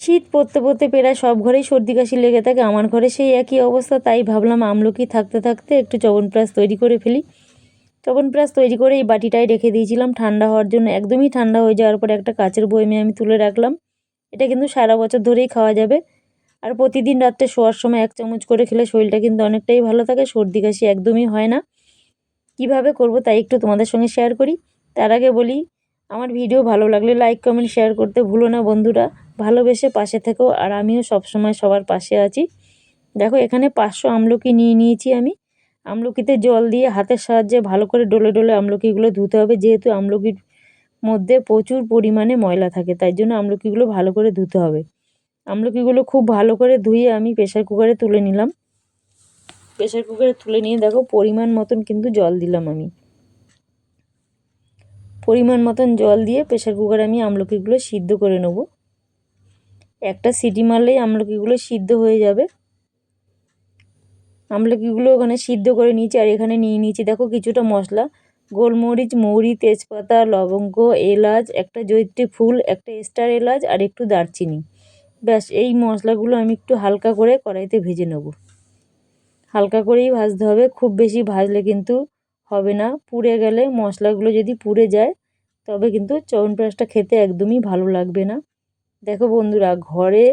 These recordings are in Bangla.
শীত পড়তে পড়তে প্রায় সব ঘরেই সর্দি কাশি লেগে থাকে। আমার ঘরে সেই একই অবস্থা, তাই ভাবলাম আমলকি থাকতে থাকতে একটু চবনপ্রাশ তৈরি করে ফেলি। চবনপ্রাশ তৈরি করে এই বাটিটাই রেখে দিয়েছিলাম। ঠান্ডা হওয়ার জন্য একদমই ঠান্ডা হয়ে যাওয়ার পরে একটা কাচের বয়মে আমি তুলে রাখলাম। এটা কিন্তু সারা বছর ধরেই খাওয়া যাবে। আর প্রতিদিন রাত্রে শোয়ার সময় এক চামচ করে খেলে শরীরটা কিন্তু অনেকটাই ভালো থাকে, সর্দি কাশি একদমই হয় না। কীভাবে করব তাই একটু তোমাদের সঙ্গে শেয়ার করি। তার আগে বলি, আমার ভিডিও ভালো লাগলে লাইক কমেন্ট শেয়ার করতে ভুলো না বন্ধুরা। ভালোবেসে পাশে থেকো, আর আমিও সবসময় সবার পাশে আছি। দেখো, এখানে পাঁচশো আমলকি নিয়ে নিয়েছি আমি। আমলকিতে জল দিয়ে হাতের সাহায্যে ভালো করে ডলে ডলে আমলকিগুলো ধুতে হবে, যেহেতু আমলকির মধ্যে প্রচুর পরিমাণে ময়লা থাকে, তাই জন্য আমলকিগুলো ভালো করে ধুতে হবে। আমলকিগুলো খুব ভালো করে ধুয়ে আমি প্রেশার কুকারে তুলে নিলাম। প্রেশার কুকারে তুলে নিয়ে দেখো, পরিমাণ মতন কিন্তু জল দিলাম আমি। পরিমাণ মতন জল দিয়ে প্রেশার কুকারে আমি আমলকিগুলো সিদ্ধ করে নেব। একটা সিটি মারলেই আমলকিগুলো সিদ্ধ হয়ে যাবে। আমলকিগুলো ওখানে সিদ্ধ করে নিয়েছি আর এখানে নিয়ে নিয়েছি। দেখো কিছুটা মশলা, গোলমরিচ, মৌরি, তেজপাতা, লবঙ্গ, এলাচ, একটা জৈত্রী ফুল, একটা স্টার এলাচ আর একটু দারচিনি। ব্যাস, এই মশলাগুলো আমি একটু হালকা করে কড়াইতে ভেজে নেব। হালকা করেই ভাজতে হবে, খুব বেশি ভাজলে কিন্তু হবে না। পুড়ে গেলে মশলাগুলো যদি পুড়ে যায়, তবে কিন্তু চবনপ্রাশটা খেতে একদমই ভালো লাগবে না। দেখো বন্ধুরা, ঘরে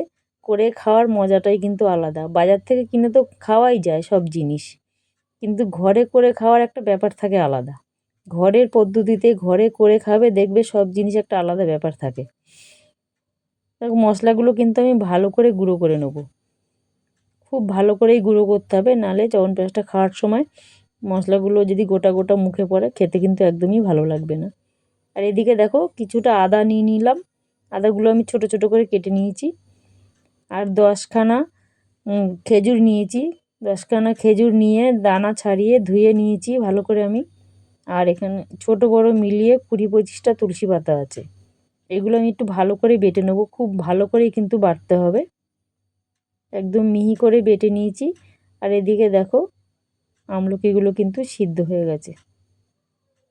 করে খাওয়ার মজাটাই কিন্তু আলাদা। বাজার থেকে কিনে তো খাওয়াই যায় সব জিনিস। কিন্তু ঘরে করে খাওয়ার একটা ব্যাপার থাকে আলাদা। ঘরের পদ্ধতিতে ঘরে করে খাবে, দেখবে সব জিনিস একটা আলাদা ব্যাপার থাকে। মশলাগুলো কিন্তু আমি ভালো করে গুঁড়ো করে নেব। খুব ভালো করেই গুঁড়ো করতে হবে নাহলে চবনপ্রাশটা খাওয়ার সময় মশলাগুলো যদি গোটা গোটা মুখে পড়ে, খেতে কিন্তু একদমই ভালো লাগবে না। আর এদিকে দেখো, কিছুটা আদা নিয়ে নিলাম। আদাগুলো আমি ছোট ছোট করে কেটে নিয়েছি। আর দশখানা খেজুর নিয়েছি। দশখানা খেজুর নিয়ে দানা ছাড়িয়ে ধুয়ে নিয়েছি ভালো করে আমি। আর এখানে ছোট বড় মিলিয়ে কুড়ি পঁচিশটা তুলসী পাতা আছে। এগুলো আমি একটু ভালো করে বেটে নেব। খুব ভালো করেই কিন্তু বাটতে হবে। একদম মিহি করে বেটে নিয়েছি। আর এদিকে দেখো, আমলকিগুলো কিন্তু সিদ্ধ হয়ে গেছে।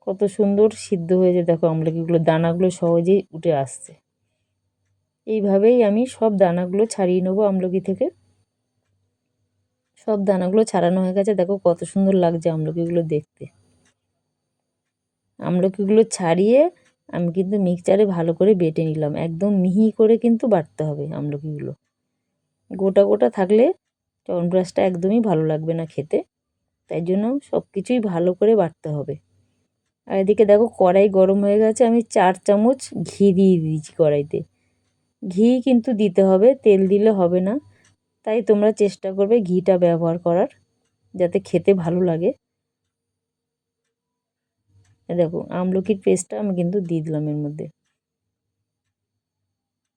কত সুন্দর সিদ্ধ হয়েছে। দেখো আমলকিগুলো, দানাগুলো সহজেই উঠে আসছে। এইভাবেই আমি সব দানাগুলো ছাড়িয়ে নেব আমলকি থেকে। সব দানাগুলো ছাড়ানো হয়ে গেছে। দেখো কত সুন্দর লাগছে আমলকিগুলো দেখতে। আমলকিগুলো ছাড়িয়ে আমি কিন্তু মিক্সচারে ভালো করে বেটে নিলাম। একদম মিহি করে কিন্তু বাটতে হবে আমলকিগুলো। গোটা গোটা থাকলে চনব্রাশটা একদমই ভালো লাগবে না খেতে। তাই জন্য সব কিছুই ভালো করে বাটতে হবে। আর এদিকে দেখো কড়াই গরম হয়ে গেছে। আমি চার চামচ ঘি দিয়ে দিয়েছি কড়াইতে। ঘি কিন্তু দিতে হবে, তেল দিলে হবে না। তাই তোমরা চেষ্টা করবে ঘিটা ব্যবহার করার, যাতে খেতে ভালো লাগে। দেখো, আমলকির পেস্টটা আমি কিন্তু দিয়ে দিলাম এর মধ্যে।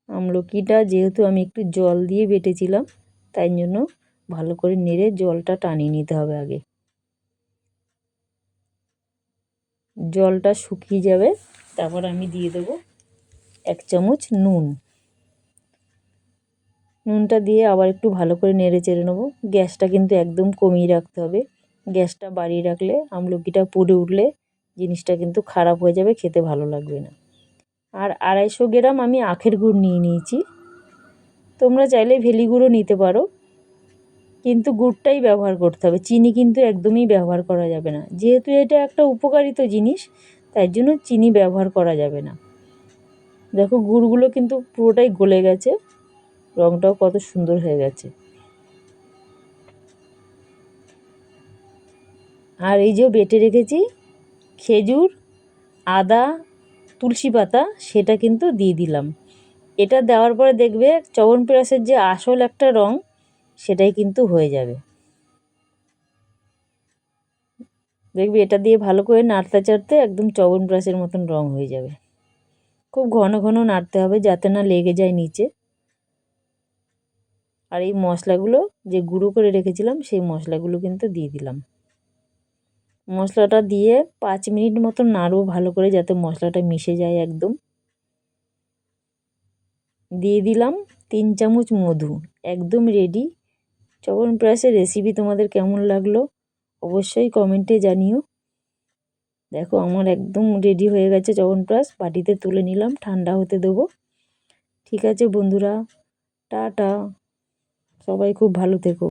আমলকিটা যেহেতু আমি একটু জল দিয়ে বেটেছিলাম, তাই জন্য ভালো করে নেড়ে জলটা টানিয়ে নিতে হবে আগে। জলটা শুকিয়ে যাবে, তারপর আমি দিয়ে দেবো এক চামচ নুন। নুনটা দিয়ে আবার একটু ভালো করে নেড়ে চেড়ে নেব। গ্যাসটা কিন্তু একদম কমিয়ে রাখতে হবে। গ্যাসটা বাড়িয়ে রাখলে আমলকিটা পুড়ে উঠলে জিনিসটা কিন্তু খারাপ হয়ে যাবে, খেতে ভালো লাগবে না। আর আড়াইশো গ্রাম আমি আখের গুড় নিয়ে নিয়েছি। তোমরা চাইলে ভেলি গুঁড়ো নিতে পারো। কিন্তু গুড়টাই ব্যবহার করতে হবে। চিনি কিন্তু একদমই ব্যবহার করা যাবে না। যেহেতু এটা একটা উপকারিত জিনিস, তাই জন্য চিনি ব্যবহার করা যাবে না। দেখো, গুড়গুলো কিন্তু পুরোটাই গলে গেছে। রঙটাও কত সুন্দর হয়ে গেছে। আর এই যে বেটে রেখেছি খেজুর, আদা, তুলসী পাতা, সেটা কিন্তু দিয়ে দিলাম। এটা দেওয়ার পরে দেখবে চবনপ্রাশের যে আসল একটা রং, সেটাই কিন্তু হয়ে যাবে। দেখবি এটা দিয়ে ভালো করে নাড়তে চাড়তে একদম চবনপ্রাশের মতন রং হয়ে যাবে। খুব ঘন ঘন নাড়তে হবে যাতে না লেগে যায় নিচে। আর এই মশলাগুলো যে গুঁড়ো করে রেখেছিলাম, সেই মশলাগুলো কিন্তু দিয়ে দিলাম। মশলাটা দিয়ে পাঁচ মিনিট মতো নাড়ু ভালো করে যাতে মশলাটা মিশে যায় একদম। দিয়ে দিলাম তিন চামচ মধু, একদম রেডি চবন প্রাসের রেসিপি তোমাদের কেমন লাগল অবশ্যই কমেন্টে জানিও। দেখো আমার একদম রেডি হয়ে গেছে চবনপ্রাশ বাটিতে তুলে নিলাম, ঠান্ডা হতে দেবো। ঠিক আছে বন্ধুরা, টাটা। সবাই খুব ভালো থেকো।